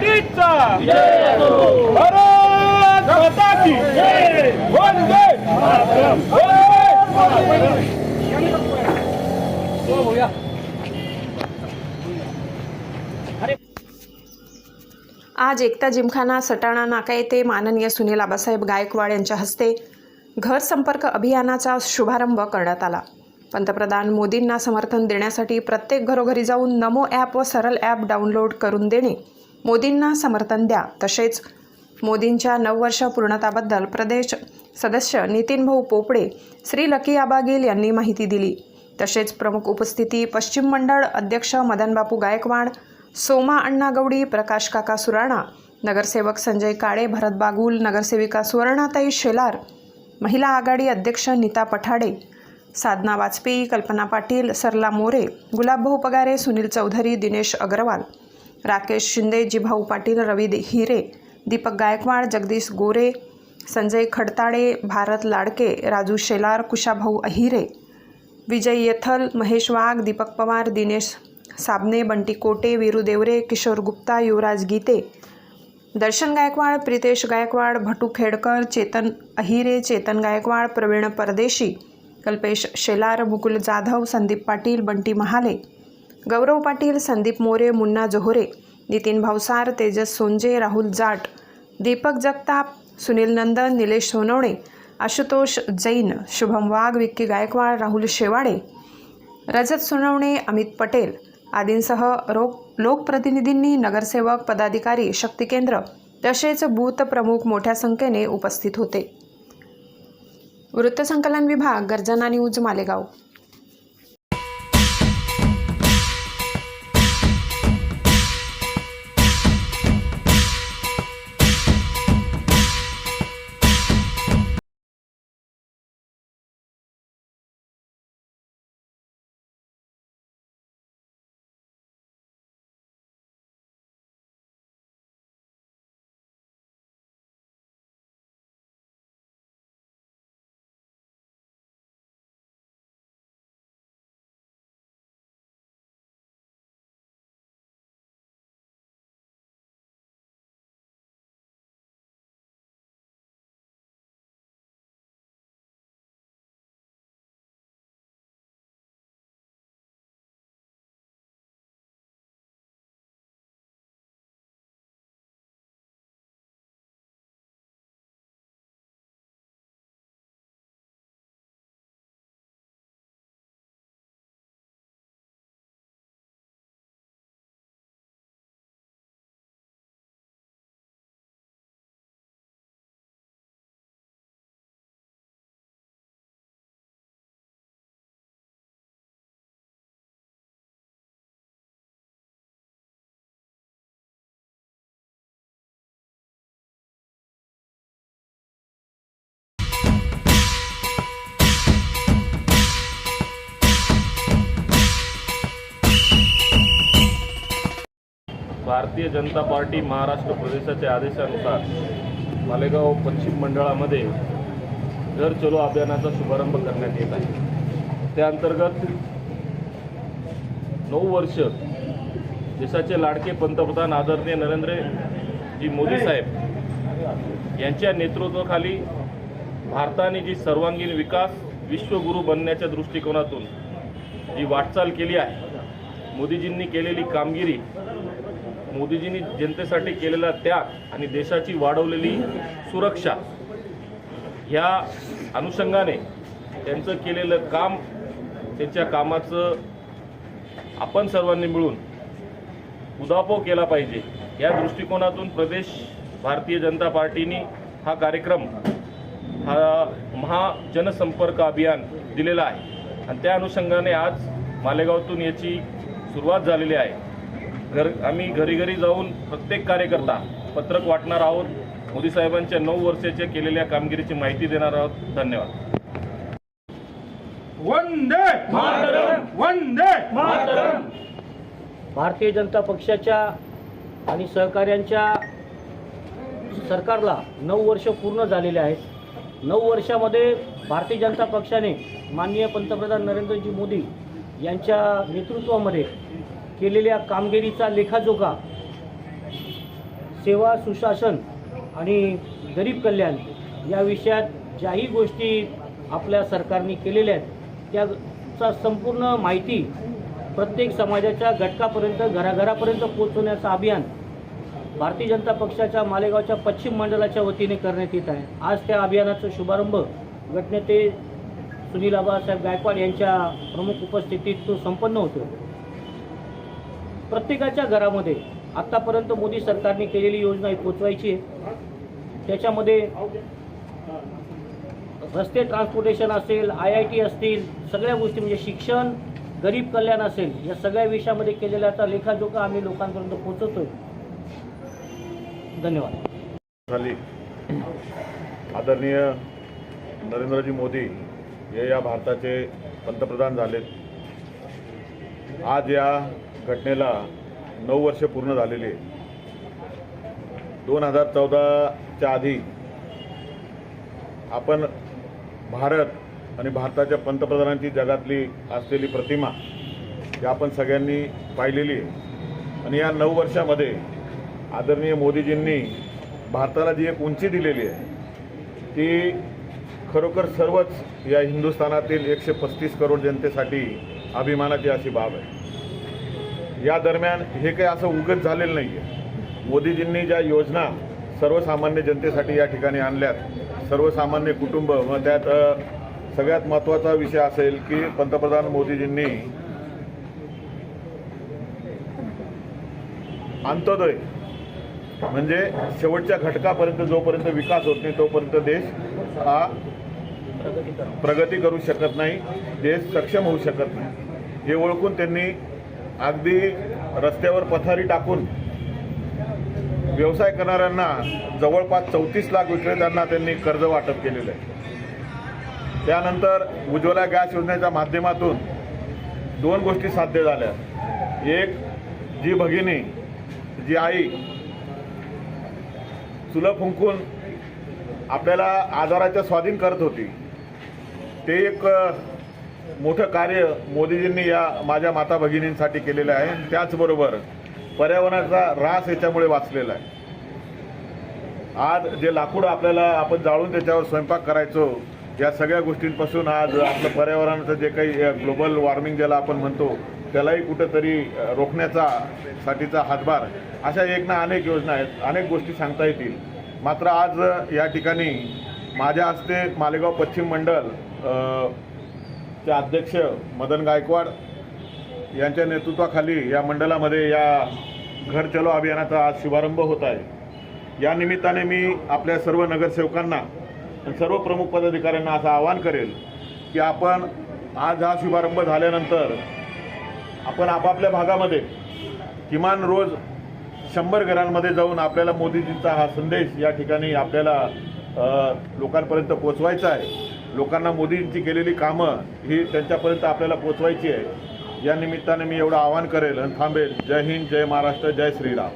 पार्टीचा भारत माता की वंदे आज एकता जिमखाना सटाणा नाका येथे माननीय सुनील आबासाहेब गायकवाड यांच्या हस्ते घर संपर्क अभियानाचा शुभारंभ करण्यात आला. पंतप्रधान मोदींना समर्थन देण्यासाठी प्रत्येक घरोघरी जाऊन नमो ॲप व सरळ ॲप डाउनलोड करून देणे. मोदींना समर्थन द्या. तसेच मोदींच्या नववर्ष पूर्णताबद्दल प्रदेश सदस्य नितीन भाऊ पोपडे श्री लकी आबागील यांनी माहिती दिली. तसेच प्रमुख उपस्थिती पश्चिम मंडळ अध्यक्ष मदनबापू गायकवाड सोमा अण्णा गवडी प्रकाश काका सुराणा नगरसेवक संजय काळे भरत बागुल नगरसेविका सुवर्णाताई शेलार महिला आघाडी अध्यक्ष नीता पठाडे साधना वाजपेयी कल्पना पाटील सरला मोरे गुलाबभाऊ पगारे सुनील चौधरी दिनेश अग्रवाल राकेश शिंदे जिभाऊ पाटील रवी हिरे दीपक गायकवाड जगदीश गोरे संजय खडताडे भारत लाडके राजू शेलार कुशाभाऊ अहिरे विजय येथल महेश वाघ दीपक पवार दिनेश साबणे बंटी कोटे वीरू देवरे किशोर गुप्ता युवराज गीते दर्शन गायकवाड प्रितेश गायकवाड भटू खेडकर चेतन अहिरे चेतन गायकवाड प्रवीण परदेशी कल्पेश शेलार मुकुल जाधव संदीप पाटील बंटी महाले गौरव पाटील संदीप मोरे मुन्ना जोहरे नितीन भावसार तेजस सोंजे राहुल जाट दीपक जगताप सुनील नंदन निलेश सोनवणे आशुतोष जैन शुभम वाघ विक्की गायकवाड राहुल शेवाडे रजत सोनवणे अमित पटेल आदींसह रोग लोकप्रतिनिधींनी नगरसेवक पदाधिकारी शक्ती केंद्र तसेच बूथ प्रमुख मोठ्या संख्येने उपस्थित होते. वृत्तसंकलन विभाग गर्जना न्यूज मालेगाव. भारतीय जनता पार्टी महाराष्ट्र प्रदेशाच्या आदेशानुसार मालेगाव पश्चिम मंडळामध्ये घर चलो अभियानाचा शुभारंभ करण्यात येत आहे. त्या अंतर्गत नऊ वर्ष देशाचे लाडके पंतप्रधान आदरणीय नरेंद्रजी मोदी साहेब यांच्या नेतृत्वाखाली भारताने जी सर्वांगीण विकास विश्वगुरू बनण्याच्या दृष्टिकोनातून जी वाटचाल केली आहे मोदीजींनी केलेली कामगिरी मोदीजींनी जनतेसाठी केलेला त्याग आणि देशाची वाढवलेली सुरक्षा ह्या अनुषंगाने त्यांचं केलेलं काम त्यांच्या कामाचं आपण सर्वांनी मिळून उदापव केला पाहिजे. या दृष्टिकोनातून प्रदेश भारतीय जनता पार्टीने हा कार्यक्रम हा महाजनसंपर्क अभियान दिलेला आहे. आणि त्या अनुषंगाने आज मालेगावातून याची सुरुवात झालेली आहे. घर आम्ही घरी घरी जाऊन प्रत्येक कार्यकर्ता पत्रक वाटणार आहोत. मोदी साहेबांच्या नऊ वर्षाच्या केलेल्या कामगिरीची माहिती देणार आहोत. धन्यवाद. वंदे वंदे भारतीय जनता पक्षाच्या आणि सहकाऱ्यांच्या सरकारला नऊ वर्ष पूर्ण झालेले आहेत. नऊ वर्षामध्ये भारतीय जनता पक्षाने माननीय पंतप्रधान नरेंद्रजी मोदी यांच्या नेतृत्वामध्ये केलेल्या कामगिरीचा लेखाजोखा सेवा सुशासन आणि गरीब कल्याण या विषयात ज्याही गोष्टी आपल्या सरकारने केलेल्या आहेत त्याचा संपूर्ण माहिती प्रत्येक समाजाच्या घटकापर्यंत घराघरापर्यंत पोचवण्याचं अभियान भारतीय जनता पक्षाच्या मालेगावच्या पश्चिम मंडळाच्या वतीने करण्यात येत आहे. आज त्या अभियानाचा शुभारंभ गटनेते सुनील आबासाहेब गायकवाड यांच्या प्रमुख उपस्थितीत तो संपन्न होतो. प्रत्येकाच्या घरामध्ये आत्तापर्यंत मोदी सरकारने केलेली योजना ही पोचवायची आहे. त्याच्यामध्ये रस्ते ट्रान्सपोर्टेशन असेल आय आय टी असतील सगळ्या गोष्टी म्हणजे शिक्षण गरीब कल्याण असेल या सगळ्या विषयामध्ये केलेल्याचा लेखाजोखा आम्ही लोकांपर्यंत पोचवतोय. धन्यवाद. झाली. आदरणीय नरेंद्रजी मोदी हे या भारताचे पंतप्रधान झालेत. आज या घटनेला नऊ वर्ष पूर्ण झालेली आहे. दोन हजार चौदाच्या आधी आपण भारत आणि भारताच्या पंतप्रधानांची जगातली असलेली प्रतिमा ही आपण सगळ्यांनी पाहिलेली आहे. आणि या नऊ वर्षामध्ये आदरणीय मोदीजींनी भारताला जी एक उंची दिलेली आहे ती खरोखर सर्वच या हिंदुस्थानातील एकशे पस्तीस करोड जनतेसाठी अभिमानाची अशी बाब आहे. या दरम्यान हे काही असं उगत झालेलं नाही आहे मोदीजींनी ज्या योजना सर्वसामान्य जनतेसाठी या ठिकाणी आणल्यात सर्वसामान्य कुटुंब मग त्यात सगळ्यात महत्त्वाचा विषय असेल की पंतप्रधान मोदीजींनी अंत्योदय म्हणजे शेवटच्या घटकापर्यंत जोपर्यंत विकास होत नाही तोपर्यंत देश हा प्रगती करू शकत नाही देश सक्षम होऊ शकत नाही. हे ओळखून त्यांनी अगदी रस्त्यावर पथारी टाकून व्यवसाय करणाऱ्यांना जवळपास चौतीस लाख विक्रेत्यांना त्यांनी कर्ज वाटप केलेलं आहे. त्यानंतर उज्ज्वला गॅस योजनेच्या माध्यमातून दोन गोष्टी साध्य झाल्या. एक जी भगिनी जी आई चुलं फुंकून आपल्याला आजाराच्या स्वाधीन करत होती ते एक मोठं कार्य मोदीजींनी या माझ्या माता भगिनींसाठी केलेलं आहे. त्याचबरोबर पर्यावरणाचा ऱ्हास याच्यामुळे वाचलेला आहे. आज जे लाकूड आपल्याला आपण जाळून त्याच्यावर स्वयंपाक करायचो या सगळ्या गोष्टींपासून आज आपलं पर्यावरणाचं जे काही ग्लोबल वॉर्मिंग ज्याला आपण म्हणतो त्यालाही कुठंतरी रोखण्याचा साठीचा हातभार अशा एक ना अनेक योजना आहेत. अनेक गोष्टी सांगता येतील. मात्र आज या ठिकाणी माझ्या हस्ते मालेगाव पश्चिम मंडळ चे अध्यक्ष मदन गायकवाड यांच्या नेतृत्वाखाली या मंडळामध्ये या घर चलो अभियानाचा आज शुभारंभ होत आहे. या निमित्ताने मी आपल्या सर्व नगरसेवकांना आणि सर्व प्रमुख पदाधिकाऱ्यांना असं आवाहन करेल की आपण आज हा शुभारंभ झाल्यानंतर आपण आपापल्या भागामध्ये किमान रोज शंभर घरांमध्ये जाऊन आपल्याला मोदीजींचा हा संदेश या ठिकाणी आपल्याला लोकांपर्यंत पोचवायचा आहे. लोकांना मोदींची केलेली कामं ही त्यांच्यापर्यंत आपल्याला पोचवायची आहे. या निमित्ताने मी एवढं आवाहन करेल आणि थांबेल. जय हिंद जय महाराष्ट्र जय श्रीराम.